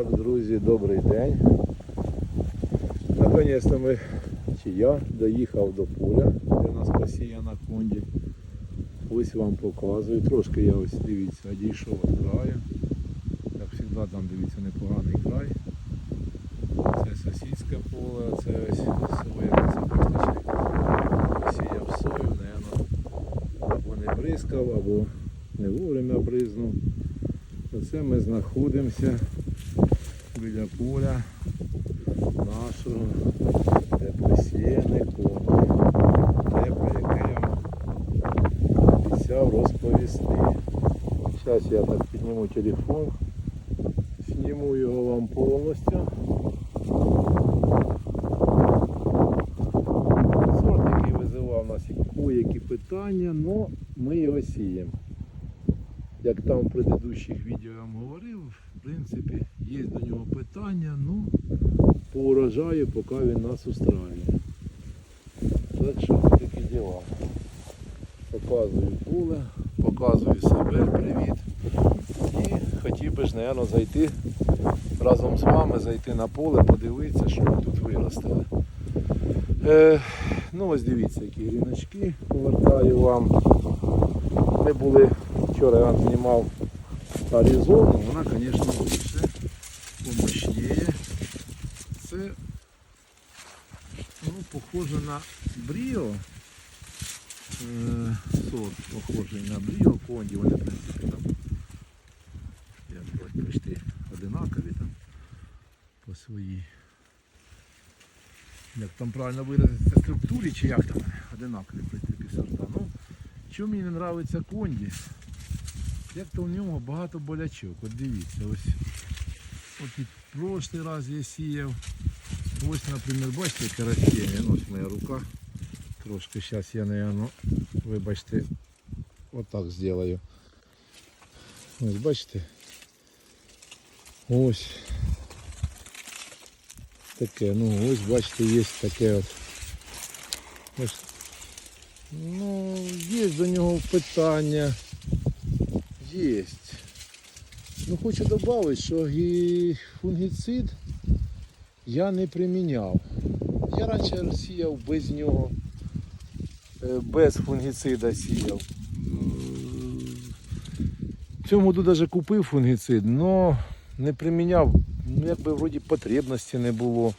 Так, друзі, добрий день. Наконець-то ми, чи я доїхав до поля, де у нас посіяна конді. Ось вам показую. Трошки я ось дивіться, одійшов від краю. Як завжди там дивіться непоганий край. Це сусідське поле, це ось соя, це бачите, посіяв сою, наверно, або не бризкав, або не вовремя бризнув. Оце ми знаходимося біля поля нашого, де посіяне коні. Те, про яке я обіцяв розповісти. Зараз я так підніму телефон, зніму його вам повністю. Сорт, який визивав нас які питання, але ми його сіємо. Як там в предыдущих відео я вам говорив, в принципі, є до нього питання, ну, по урожаю, поки він нас устраює. Так що такі діла. Показую поле, показую себе, привіт. І хотів би ж, мабуть, зайти разом з вами, зайти на поле, подивитися, що ми тут виростили. Е, ну ось дивіться, які гріночки повертаю вам. Ми були вчора я знімав Аризону, вона, звісно, більше, помощніє. Це ну, похоже на Бріо. Е, сорт похожий на Бріо, конді, вони, в принципі, там як ось почти одинакові там по своїй. Як там правильно виразитися структурі, чи як там одинакові, в принципі, сорта. Ну, що мені не подобається конді, як то в ньому багато болячок. От дивіться, ось от і прошлий раз я сіяв. Ось, наприклад, бачите, яке растіння, ну, ось моя рука. Трошки зараз я, наверное, вибачте, отак зроблю. Ось бачите. Ось таке, ну ось бачите, є таке от. Ось. Ну, є до нього питання. Є. Ну хочу додати, що і фунгіцид я не приміняв. Я раніше сіяв без нього, е, без фунгіцида сіяв. В цьому году навіть купив фунгіцид, але не приміняв, ну якби вроді потребності не було.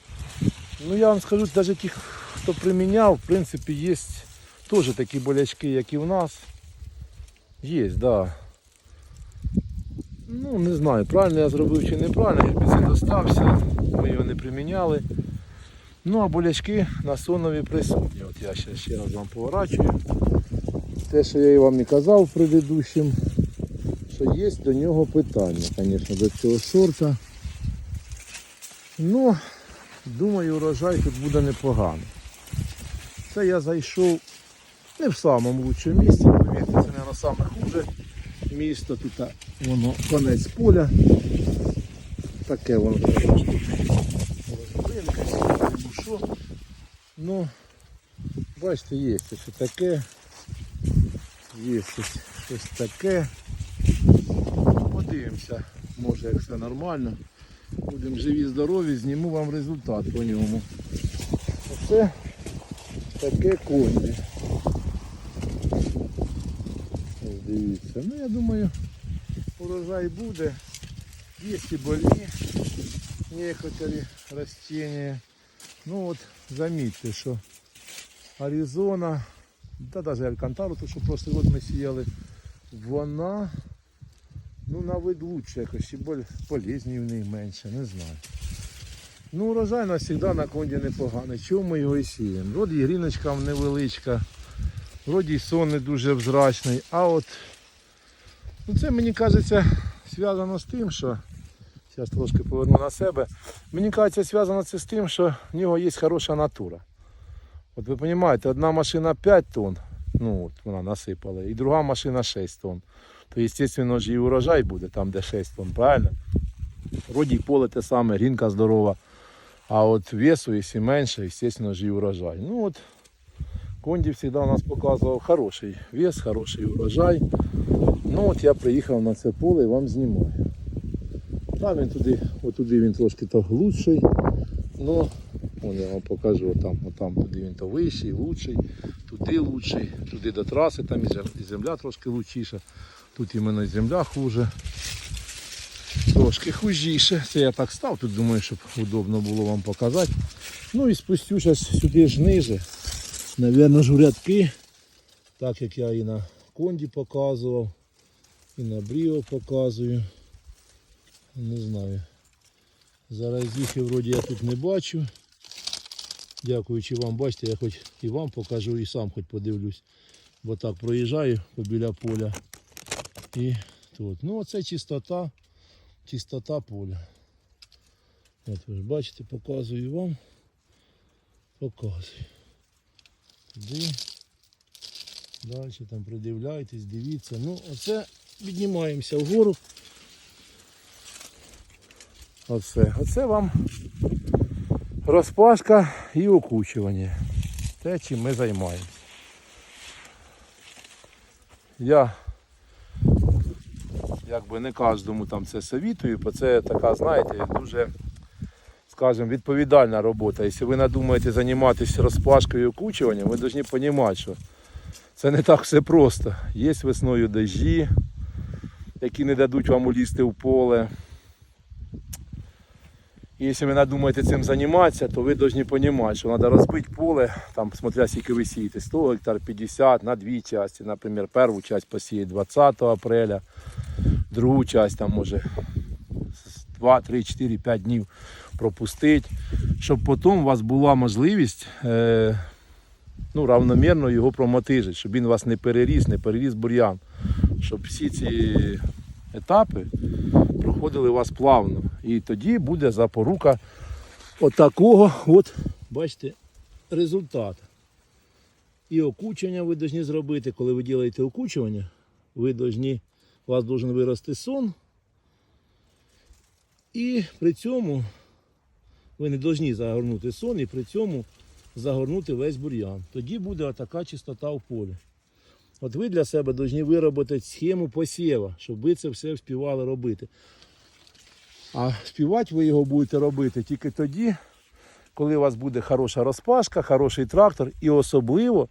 Ну я вам скажу, навіть ті, хто приміняв, в принципі, є теж такі болячки, як і в нас. Є, так. Да. Ну, не знаю, правильно я зробив чи неправильно, гербіцид достався, ми його не приміняли. Ну а болячки на сонові присутні. От я ще, ще раз вам поворачую. Те, що я і вам не казав в предыдущем, що є до нього питання, звісно, до цього сорта. Ну, думаю, урожай тут буде непоганий. Це я зайшов не в самому лучшому місці, повірте, це, мабуть, саме хуже місто. Тут воно конець поля. Таке воно що. Ну, бачите, є що таке. Є щось, щось таке. Подивимося, може як все нормально. Будемо живі, здорові, зніму вам результат по ньому. Оце таке конді. Дивіться. Ну я думаю, урожай буде. Є і больні некоторі растения. Ну от замітьте, що Аризона, та навіть Алькантару, то що прошлий год ми сіяли, вона ну на лучше якось і полезні в неї менше, не знаю. Ну урожай на завжди на конді непоганий. Чому ми його і сіємо? Вроді гріночка невеличка, вроді і сон не дуже взрачний, а от ну, це мені кажеться зв'язано з тим, що зараз трошки поверну на себе. Мені кажеться, зв'язано це з тим, що в нього є хороша натура. От ви розумієте, одна машина 5 тонн, ну от вона насипала, і друга машина 6 тонн. То, звісно, ж і урожай буде там, де 6 тонн, правильно? Вроді поле те саме, рінка здорова. А от весу, якщо менше, звісно ж і урожай. Ну от Конді завжди у нас показував хороший вес, хороший урожай. Ну от я приїхав на це поле і вам знімаю. Там він туди, отуди він трошки то глуший. Ну, вон я вам покажу, отам, отам туди він то вищий, лучший, туди лучший, туди до траси, там і земля трошки лучіша. Тут іменно земля хуже. Трошки хужіше. Це я так став, тут думаю, щоб удобно було вам показати. Ну і спустю зараз сюди ж ниже. Навірно, ж в рядки, так як я і на конді показував, і на бріо показую. Не знаю. Зараз їх і вроді я тут не бачу. Дякуючи вам, бачите, я хоч і вам покажу, і сам хоч подивлюсь. Бо так проїжджаю побіля поля. І тут. Ну оце чистота, чистота поля. От ви ж бачите, показую вам. Показую. Туди. Далі там придивляйтесь, дивіться. Ну, оце піднімаємося вгору. Оце. Оце вам розпашка і окучування. Те, чим ми займаємося. Я якби не кожному там це совітую, бо це така, знаєте, дуже, скажімо, відповідальна робота. Якщо ви надумаєте займатися розпашкою і окучуванням, ви повинні розуміти, що це не так все просто. Є весною дощі, які не дадуть вам улізти в поле. І якщо ви надумаєте цим займатися, то ви повинні розуміти, що треба розбити поле, там, смотря скільки ви сієте, 100 гектар, 50 на дві частини. Наприклад, першу частину посіє 20 апреля, другу частину там може 2, 3, 4, 5 днів пропустити, щоб потім у вас була можливість е, ну, равномірно його промотижити, щоб він вас не переріс, не переріс бур'ян, щоб всі ці етапи проходили у вас плавно. І тоді буде запорука отакого, от, бачите, результату. І окучення ви повинні зробити. Коли ви робите окучування, ви повинні, у вас повинен вирости сон. І при цьому ви не повинні загорнути сон і при цьому загорнути весь бур'ян. Тоді буде така чистота в полі. От ви для себе повинні виробити схему посєва, щоб ви це все вспівали робити. А співати ви його будете робити тільки тоді, коли у вас буде хороша розпашка, хороший трактор і особливо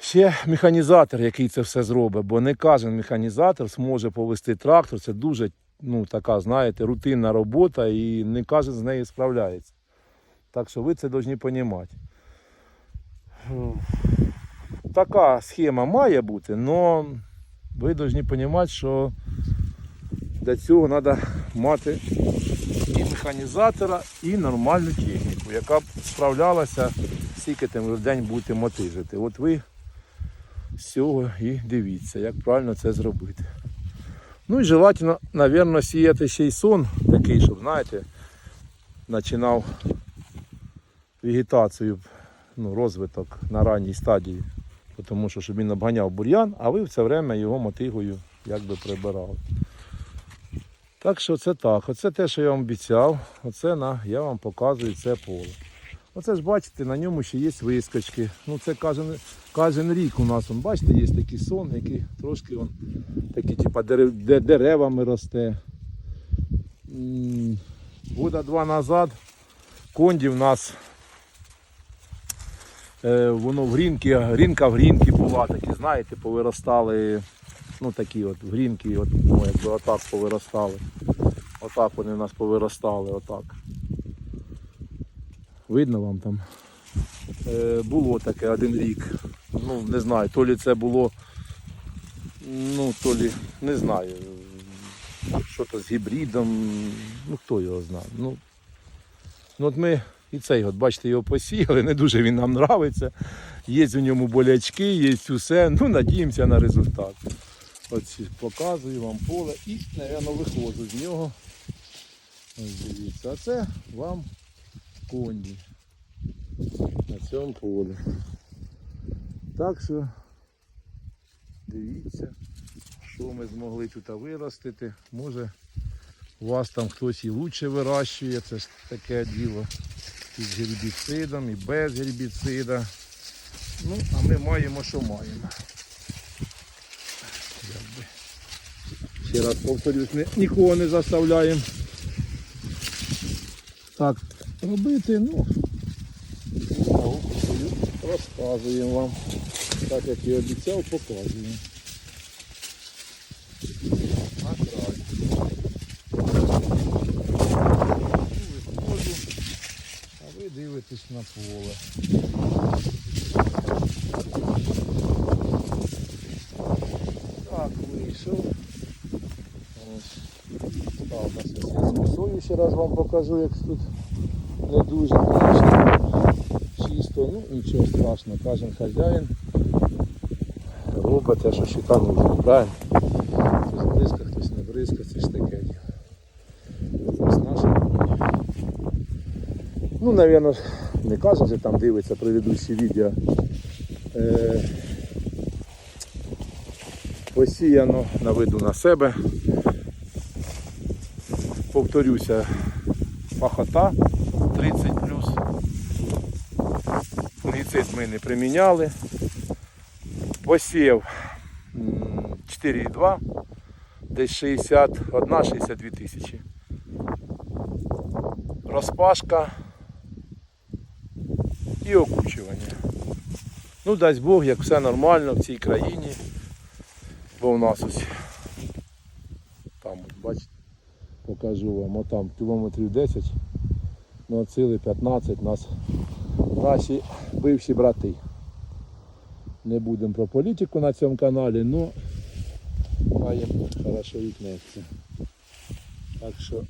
ще механізатор, який це все зробить. Бо не кожен механізатор зможе повести трактор. Це дуже ну, така, знаєте, рутинна робота і не кожен з нею справляється. Так що ви це повинні розуміти. Така схема має бути, але ви повинні розуміти, що для цього треба мати і механізатора, і нормальну техніку, яка б справлялася, скільки ви в день будете мотижити. От ви з цього і дивіться, як правильно це зробити. Ну і желательно, мабуть, сіяти ще й сон такий, щоб, знаєте, починав вегетацію, ну, розвиток на ранній стадії. Тому що щоб він обганяв бур'ян, а ви в це время його мотигою якби прибирали. Так що це так. Оце те, що я вам обіцяв. Оце на, я вам показую це поле. Оце ж бачите, на ньому ще є вискочки. Ну це кожен, кожен рік у нас, он, бачите, є такий сон, який трошки он, такі, типа, дерев, деревами росте. Года два назад конді в нас воно в грінки, грінка в грінки була, такі, знаєте, повиростали. Ну такі от грінки, от, ну, якби отак повиростали. Отак вони в нас повиростали, отак. Видно вам там? Е, було таке один рік. Ну, не знаю, то лі це було, ну, то лі, не знаю. Що то з гібридом, ну хто його знає. Ну, ну от ми і цей, от, бачите, його посіяли, не дуже він нам нравиться. Є у ньому болячки, є усе. Ну, надіємося на результат. От показую вам поле і, напевно, виходжу з нього. Ось дивіться, а це вам коні на цьому полі. Так що дивіться, що ми змогли тут виростити. Може у вас там хтось і лучше вирощує, це ж таке діло. І з гербіцидом, і без гербіцида. Ну, а ми маємо, що маємо. Ще раз повторюсь, ні- нікого не заставляємо так робити, ну, розказуємо вам. Так як і обіцяв, показуємо. Ви дивитесь на поле. Так, вийшов. Сосиску сою ще раз вам покажу, як тут не дуже чисто, ну нічого страшного, кожен хазяїн робить те, що щита нужно, правильно? Ну, напевно, не кожен же там дивиться предыдущі відео. Е, посіяно наведу на себе. Повторюся, пахота 30 Фунгіцид ми не приміняли. Посів м, 4,2, десь 61-62 тисячі. Розпашка і окучування. Ну, дасть Бог, як все нормально в цій країні. Бо в нас ось там, бачите, покажу вам, отам кілометрів 10, ну от 15 нас наші бивші брати. Не будемо про політику на цьому каналі, але маємо хорошо вікнеться. Так що,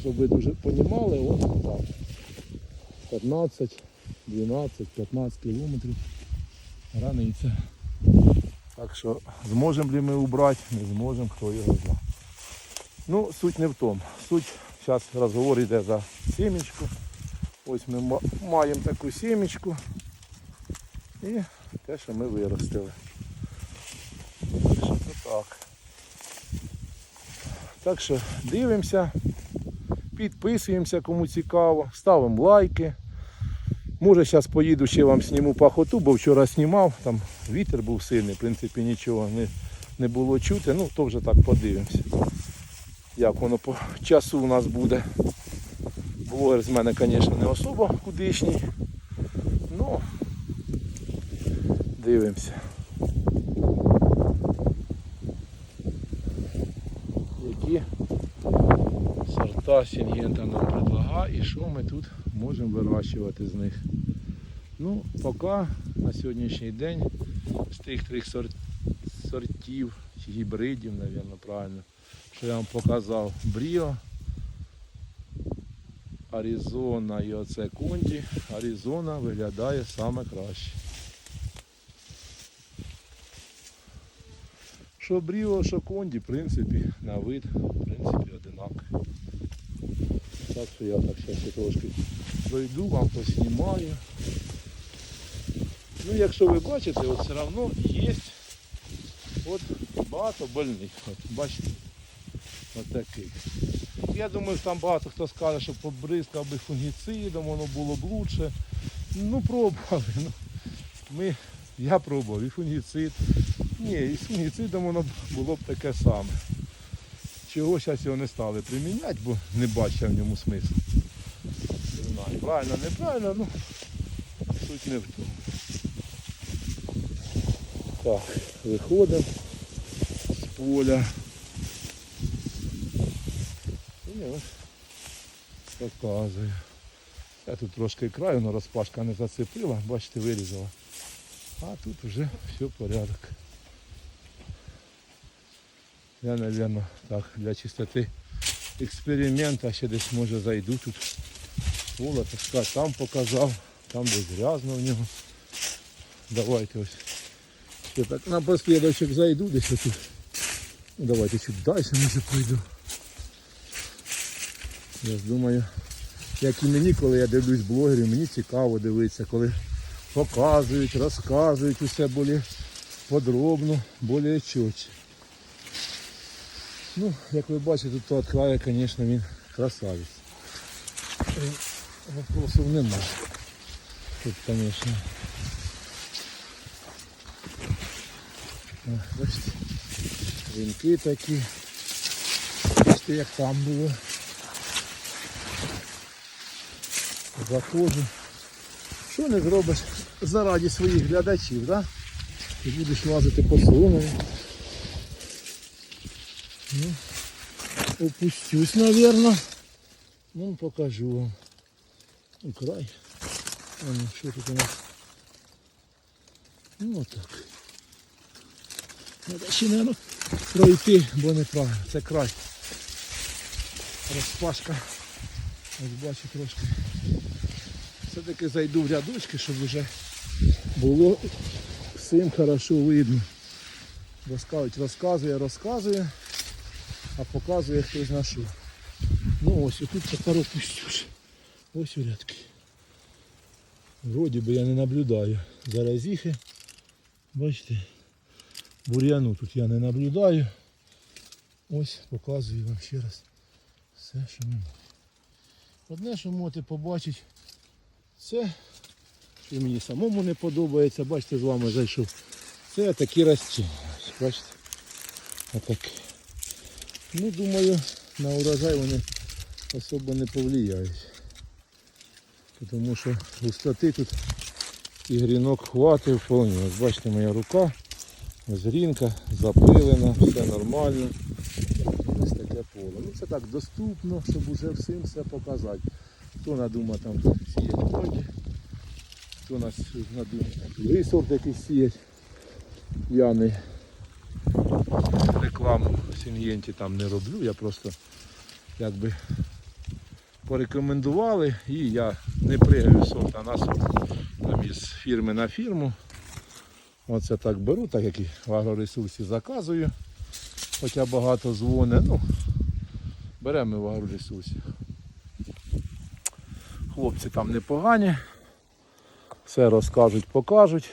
щоб ви дуже розуміли, ось так. 15, 12, 15 кілометрів границя. Так що зможемо ли ми убрати, не зможемо, хто його знає. Ну, суть не в тому. Суть, зараз розговор йде за сімечку. Ось ми маємо таку сімечку і те, що ми виростили. Що так. Так що дивимося, підписуємося, кому цікаво, ставимо лайки. Може зараз поїду ще вам зніму пахоту, бо вчора знімав, там вітер був сильний, в принципі нічого не, не було чути, ну то вже так подивимося. Як воно по часу у нас буде. Блогер з мене, звісно, не особо кудишній. Ну дивимося. Які сорта Сінгента нам предлагає і що ми тут можемо вирощувати з них. Ну, поки на сьогоднішній день з тих трьох сортів чи гібридів, мабуть, правильно, що я вам показав, Бріо, Аризона і оце Конді, Аризона виглядає саме краще. Що Бріо, що Конді, в принципі, на вид, в принципі, одинакові. Так що я так ще трошки пройду, вам поснімаю. Ну, якщо ви бачите, от все одно є от багато больних. От, бачите? От таких. Я думаю, там багато хто скаже, що побризкав би фунгіцидом, воно було б лучше. Ну, пробували. Ну, ми, я пробував і фунгіцид. Ні, і з фунгіцидом воно було б таке саме. Чого зараз його не стали приміняти, бо не бачив в ньому смислу. Не знаю, правильно, неправильно, ну суть не в тому. Так, виходимо з поля. І ось показую. Я тут трошки краю, але розпашка не зацепила, бачите, вирізала. А тут вже все порядок. Я, мабуть, так, для чистоти експеримента ще десь може зайду тут. Поле, так сказати, там показав, там десь грязно в нього. Давайте ось. Ще так напослідочок зайду десь отут. Ну, давайте чуть далі може пройду. Я думаю, як і мені, коли я дивлюсь блогерів, мені цікаво дивитися, коли показують, розказують усе більш подробно, більш чітко. Ну, як ви бачите, то краю, звісно, він красавець. Вопросів нема. Тут, звісно. Бачите, вінки такі. Бачите, як там було. Заходжу. Що не зробиш заради своїх глядачів, да? І будеш лазити по соломі. Ну, опустюсь, наверное. Ну, покажу вам. Ну, край. А ну, що тут у нас? Ну, отак. Треба ще, мабуть, пройти, бо неправильно. Це край. Розпашка. Ось бачу трошки. Все-таки зайду в рядочки, щоб вже було всім хорошо видно. Бо скажуть, розказує, розказує, а показує хтось на що. Ну ось, і тут тепер опустюш. Ось у рядки. Вроді би я не наблюдаю заразіхи. Бачите, бур'яну тут я не наблюдаю. Ось показую вам ще раз все, що ми маємо. Одне, що можете побачити, це, що мені самому не подобається, бачите, з вами зайшов. Це такі растіння. Бачите? Отакі. Ну, думаю, на урожай вони особо не повлияють. Тому що густоти тут і грінок хватить вполне. Ось бачите, моя рука, ось грінка, запилена, все нормально. Ось таке поле. Ну це так доступно, щоб уже всім все показати. Хто надумав там сіяти годі, хто нас надумав другий сорт якийсь сіять. Не рекламу Сінгенті там не роблю, я просто якби порекомендували і я не пригаю з сорта на сорт там із фірми на фірму. Оце так беру, так як і в агроресурсі заказую. Хоча багато дзвони, ну беремо в агроресурсі. Хлопці там непогані. Все розкажуть, покажуть.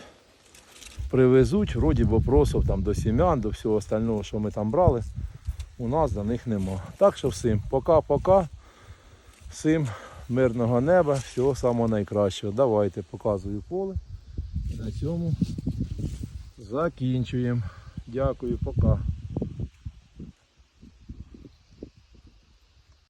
Привезуть, вроді вопросів там до сім'ян, до всього остального, що ми там брали, у нас до них нема. Так що всім пока-пока. Всім мирного неба, всього самого найкращого. Давайте показую поле. І на цьому закінчуємо. Дякую, пока.